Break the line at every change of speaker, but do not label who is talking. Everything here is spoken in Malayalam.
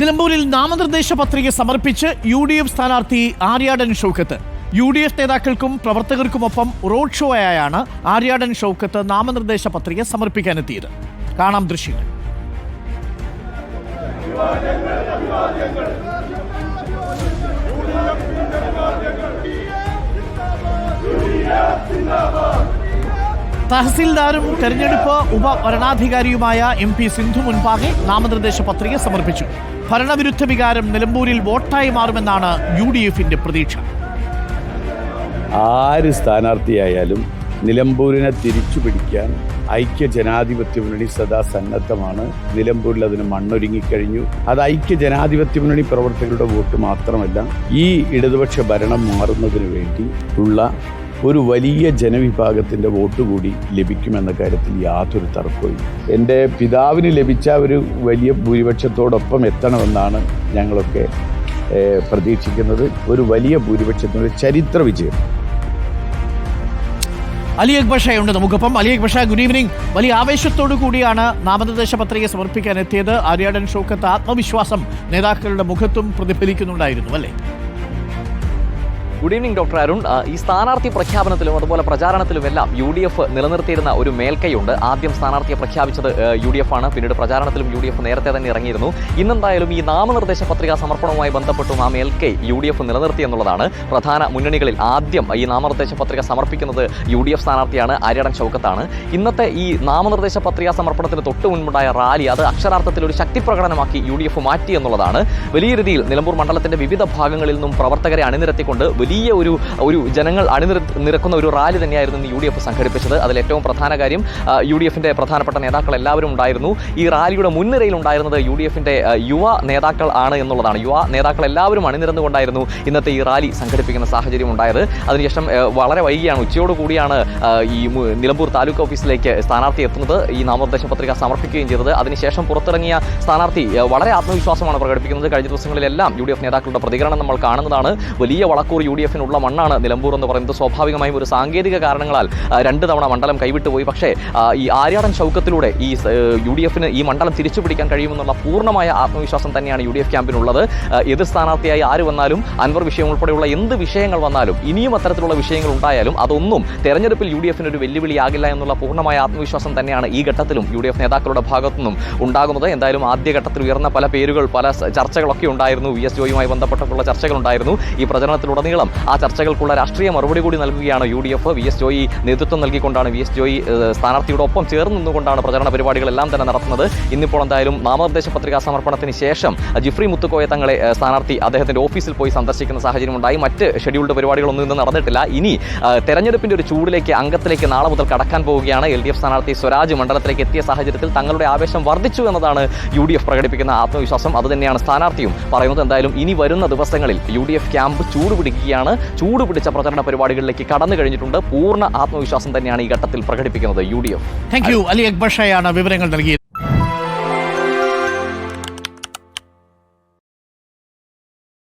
നിലമ്പൂരിൽ നാമനിർദ്ദേശ പത്രിക സമർപ്പിച്ച് യു ഡി എഫ് സ്ഥാനാർത്ഥി Aryadan Shoukath. U D F നേതാക്കൾക്കും പ്രവർത്തകർക്കുമൊപ്പം റോഡ് ഷോയായാണ് ആര്യാടൻ ഷൗക്കത്ത് നാമനിർദ്ദേശ പത്രിക സമർപ്പിക്കാനെത്തിയത്. കാണാം ദൃശ്യങ്ങൾ. തഹസിൽദാരും തെരഞ്ഞെടുപ്പ് ഉപവരണാധികാരിയുമായ എം പി സിന്ധു മുൻപാകെ നാമനിർദ്ദേശ പത്രിക സമർപ്പിച്ചു. ഭരണവിരുദ്ധ വികാരം നിലമ്പൂരിൽ വോട്ടായി മാറുമെന്നാണ് യു ഡി എഫിന്റെ പ്രതീക്ഷ.
ആര് സ്ഥാനാർത്ഥിയായാലും നിലമ്പൂരിനെ തിരിച്ചു പിടിക്കാൻ ഐക്യ ജനാധിപത്യ മുന്നണി സദാ സന്നദ്ധമാണ്. നിലമ്പൂരിൽ അതിന് മണ്ണൊരുങ്ങിക്കഴിഞ്ഞു അത് ഐക്യ ജനാധിപത്യ മുന്നണി പ്രവർത്തകരുടെ വോട്ട് മാത്രമല്ല ഈ ഇടതുപക്ഷ ഭരണം മാറുന്നതിന് വേണ്ടി ഉള്ള ഒരു വലിയ ജനവിഭാഗത്തിന്റെ വോട്ട് കൂടി ലഭിക്കുമെന്ന കാര്യത്തിൽ യാതൊരു തർക്കവും എന്റെ പിതാവിന് ലഭിച്ച ഒരു വലിയ ഭൂരിപക്ഷത്തോടൊപ്പം എത്തണമെന്നാണ് ഞങ്ങളൊക്കെ പ്രതീക്ഷിക്കുന്നത്. ഒരു വലിയ ഭൂരിപക്ഷത്തിന്റെ ചരിത്ര വിജയം.
അലി അക്ബർ ഷായുണ്ട് നമുക്കൊപ്പം. അലി അക്ബർ ഷാ ഗുഡ് ഈവനിങ് വലിയ ആവേശത്തോടു കൂടിയാണ് നാമനിർദ്ദേശ പത്രിക സമർപ്പിക്കാൻ എത്തിയത്. ആര്യാടൻ ഷൗക്കത്ത് ആത്മവിശ്വാസം നേതാക്കളുടെ മുഖത്തും പ്രതിഫലിക്കുന്നുണ്ടായിരുന്നു അല്ലേ?
ഗുഡ് ഈവനിംഗ് ഡോക്ടർ അരുൺ ഈ സ്ഥാനാർത്ഥി പ്രഖ്യാപനത്തിലും അതുപോലെ പ്രചാരണത്തിലും എല്ലാം യു ഡി എഫ് നിലനിർത്തിയിരുന്ന ഒരു മേൽക്കൈയുണ്ട്. ആദ്യം സ്ഥാനാർത്ഥിയെ പ്രഖ്യാപിച്ചത് യു ഡി എഫ് ആണ്. പിന്നീട് പ്രചാരണത്തിലും യു ഡി എഫ് നേരത്തെ തന്നെ ഇറങ്ങിയിരുന്നു. ഇന്നെന്തായാലും ഈ നാമനിർദ്ദേശ പത്രികാ സമർപ്പണവുമായി ബന്ധപ്പെട്ടും ആ മേൽക്കൈ യു ഡി എഫ് നിലനിർത്തി എന്നുള്ളതാണ് പ്രധാന മുന്നണികളിൽ ആദ്യം ഈ നാമനിർദ്ദേശ പത്രിക സമർപ്പിക്കുന്നത് യു ഡി എഫ് സ്ഥാനാർത്ഥിയാണ് ആര്യടൻ ചൗക്കത്താണ്. ഇന്നത്തെ ഈ നാമനിർദ്ദേശ പത്രികാ സമർപ്പണത്തിന് തൊട്ട് മുൻപുണ്ടായ റാലി അത് അക്ഷരാർത്ഥത്തിൽ ഒരു ശക്തി പ്രകടനമാക്കി യു ഡി എഫ് മാറ്റി എന്നുള്ളതാണ്. വലിയ രീതിയിൽ നിലമ്പൂർ മണ്ഡലത്തിന്റെ വിവിധ ഭാഗങ്ങളിൽ നിന്നും പ്രവർത്തകരെ അണിനിരത്തിക്കൊണ്ട് വലിയ ഒരു ഒരു ജനങ്ങൾ അണിനിര നിരക്കുന്ന ഒരു റാലി തന്നെയായിരുന്നു ഇന്ന് യു ഡി എഫ് സംഘടിപ്പിച്ചത്. അതിൽ ഏറ്റവും പ്രധാന കാര്യം യു ഡി എഫിന്റെ പ്രധാനപ്പെട്ട നേതാക്കൾ എല്ലാവരും ഉണ്ടായിരുന്നു. ഈ റാലിയുടെ മുൻനിരയിൽ ഉണ്ടായിരുന്നത് യു ഡി എഫിന്റെ യുവ നേതാക്കൾ ആണ് എന്നുള്ളതാണ്. യുവ നേതാക്കൾ എല്ലാവരും അണിനിരന്നുകൊണ്ടായിരുന്നു ഇന്നത്തെ ഈ റാലി സംഘടിപ്പിക്കുന്ന സാഹചര്യം ഉണ്ടായത്. അതിനുശേഷം വളരെ വൈകിയാണ് ഉച്ചയോട് കൂടിയാണ് ഈ നിലമ്പൂർ താലൂക്ക് ഓഫീസിലേക്ക് സ്ഥാനാർത്ഥി എത്തുന്നത്. ഈ നാമനിർദ്ദേശ പത്രിക സമർപ്പിക്കുകയും ചെയ്തത്. അതിനുശേഷം പുറത്തിറങ്ങിയ സ്ഥാനാർത്ഥി വളരെ ആത്മവിശ്വാസമാണ് പ്രകടിപ്പിക്കുന്നത്. കഴിഞ്ഞ ദിവസങ്ങളിലെല്ലാം യു ഡി എഫ് നേതാക്കളുടെ പ്രതികരണം നമ്മൾ കാണുന്നതാണ്. വലിയ വളക്കൂർ യു ഡി എഫിനുള്ള മണ്ണാണ് നിലമ്പൂർ എന്ന് പറയുന്നത്. സ്വാഭാവികമായും ഒരു സാങ്കേതിക കാരണങ്ങളാൽ രണ്ട് തവണ മണ്ഡലം കൈവിട്ടുപോയി പക്ഷേ ഈ ആര്യാടൻ ചൗക്കത്തിലൂടെ ഈ യു ഡി എഫിന് ഈ മണ്ഡലം തിരിച്ചു പിടിക്കാൻ കഴിയുമെന്നുള്ള പൂർണമായ ആത്മവിശ്വാസം തന്നെയാണ് യു ഡി എഫ് ക്യാമ്പിനുള്ളത്. എതിർ സ്ഥാനാർത്ഥിയായി ആര് വന്നാലും അൻവർ വിഷയം ഉൾപ്പെടെയുള്ള എന്ത് വിഷയങ്ങൾ വന്നാലും ഇനിയും അത്തരത്തിലുള്ള വിഷയങ്ങൾ ഉണ്ടായാലും അതൊന്നും തെരഞ്ഞെടുപ്പിൽ യു ഡി എഫിന് ഒരു വെല്ലുവിളിയാകില്ല എന്നുള്ള പൂർണമായ ആത്മവിശ്വാസം തന്നെയാണ് ഈ ഘട്ടത്തിലും യു ഡി എഫ് നേതാക്കളുടെ ഭാഗത്തു നിന്നും ഉണ്ടാകുന്നത്. എന്തായാലും ആദ്യഘട്ടത്തിൽ ഉയർന്ന പല പേരുകൾ പല ചർച്ചകളൊക്കെ ഉണ്ടായിരുന്നു. വി എസ് ജോയുമായി ബന്ധപ്പെട്ടിട്ടുള്ള ചർച്ചകളുണ്ടായിരുന്നു. ഈ പ്രചരണത്തിലുടനീളം ആ ചർച്ചകൾക്കുള്ള രാഷ്ട്രീയ മറുപടി കൂടി നൽകുകയാണ് U D F. V S Joy നേതൃത്വം നൽകിക്കൊണ്ടാണ് വി എസ് ജോയി സ്ഥാനാർത്ഥിയോടൊപ്പം ചേർന്ന് നിന്നുകൊണ്ടാണ് പ്രചരണ പരിപാടികളെല്ലാം തന്നെ നടത്തുന്നത്. ഇന്നിപ്പോൾ എന്തായാലും നാമനിർദ്ദേശ പത്രികാ സമർപ്പണത്തിന് ശേഷം ജിഫ്രി മുത്തുക്കോയ തങ്ങളെ സ്ഥാനാർത്ഥി അദ്ദേഹത്തിന്റെ ഓഫീസിൽ പോയി സന്ദർശിക്കുന്ന സാഹചര്യം ഉണ്ടായി മറ്റ് ഷെഡ്യൂൾഡ് പരിപാടികളൊന്നും ഇന്ന് നടന്നിട്ടില്ല. ഇനി തെരഞ്ഞെടുപ്പിന്റെ ഒരു ചൂടിലേക്ക് അംഗത്തിലേക്ക് നാളെ മുതൽ കടക്കാൻ പോവുകയാണ് എൽ ഡി എഫ് സ്ഥാനാർത്ഥി സ്വരാജ്. മണ്ഡലത്തിലേക്ക് എത്തിയ സാഹചര്യത്തിൽ തങ്ങളുടെ ആവേശം വർദ്ധിച്ചു എന്നതാണ് യു ഡി എഫ് പ്രകടിപ്പിക്കുന്ന ആത്മവിശ്വാസം. അതുതന്നെയാണ് സ്ഥാനാർത്ഥിയും പറയുന്നത്. എന്തായാലും ഇനി വരുന്ന ദിവസങ്ങളിൽ യു ഡി എഫ് ക്യാമ്പ് ചൂട് പിടിക്കുകയാണ് ചൂട് പിടിച്ച പ്രചരണ പരിപാടികളിലേക്ക് കടന്നു കഴിഞ്ഞിട്ടുണ്ട്. പൂർണ ആത്മവിശ്വാസം തന്നെയാണ് ഈ ഘട്ടത്തിൽ പ്രകടിപ്പിക്കുന്നത്. U D F.
Thank you Ali Akbar ഷായാണ് വിവരങ്ങൾ നൽകിയത്.